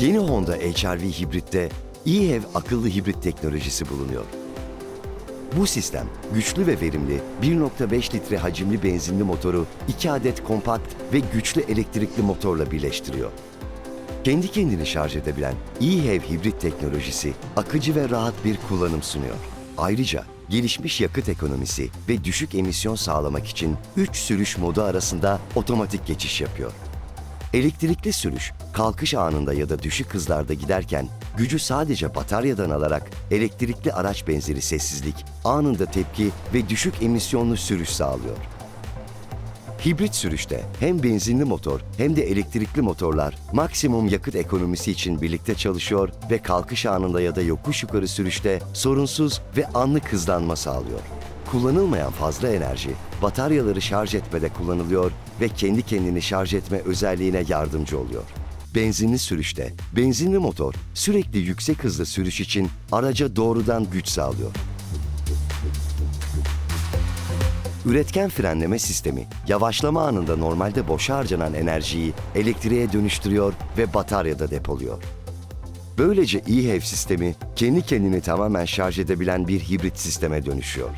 Yeni Honda HR-V hibritte eHev akıllı hibrit teknolojisi bulunuyor. Bu sistem güçlü ve verimli 1.5 litre hacimli benzinli motoru 2 adet kompakt ve güçlü elektrikli motorla birleştiriyor. Kendi kendini şarj edebilen eHev hibrit teknolojisi akıcı ve rahat bir kullanım sunuyor. Ayrıca gelişmiş yakıt ekonomisi ve düşük emisyon sağlamak için 3 sürüş modu arasında otomatik geçiş yapıyor. Elektrikli sürüş, kalkış anında ya da düşük hızlarda giderken gücü sadece bataryadan alarak elektrikli araç benzeri sessizlik, anında tepki ve düşük emisyonlu sürüş sağlıyor. Hibrit sürüşte hem benzinli motor hem de elektrikli motorlar maksimum yakıt ekonomisi için birlikte çalışıyor ve kalkış anında ya da yokuş yukarı sürüşte sorunsuz ve anlık hızlanma sağlıyor. Kullanılmayan fazla enerji bataryaları şarj etmede kullanılıyor ve kendi kendini şarj etme özelliğine yardımcı oluyor. Benzinli sürüşte benzinli motor sürekli yüksek hızda sürüş için araca doğrudan güç sağlıyor. Üretken frenleme sistemi yavaşlama anında normalde boşa harcanan enerjiyi elektriğe dönüştürüyor ve bataryada depoluyor. Böylece eHev sistemi kendi kendini tamamen şarj edebilen bir hibrit sisteme dönüşüyor.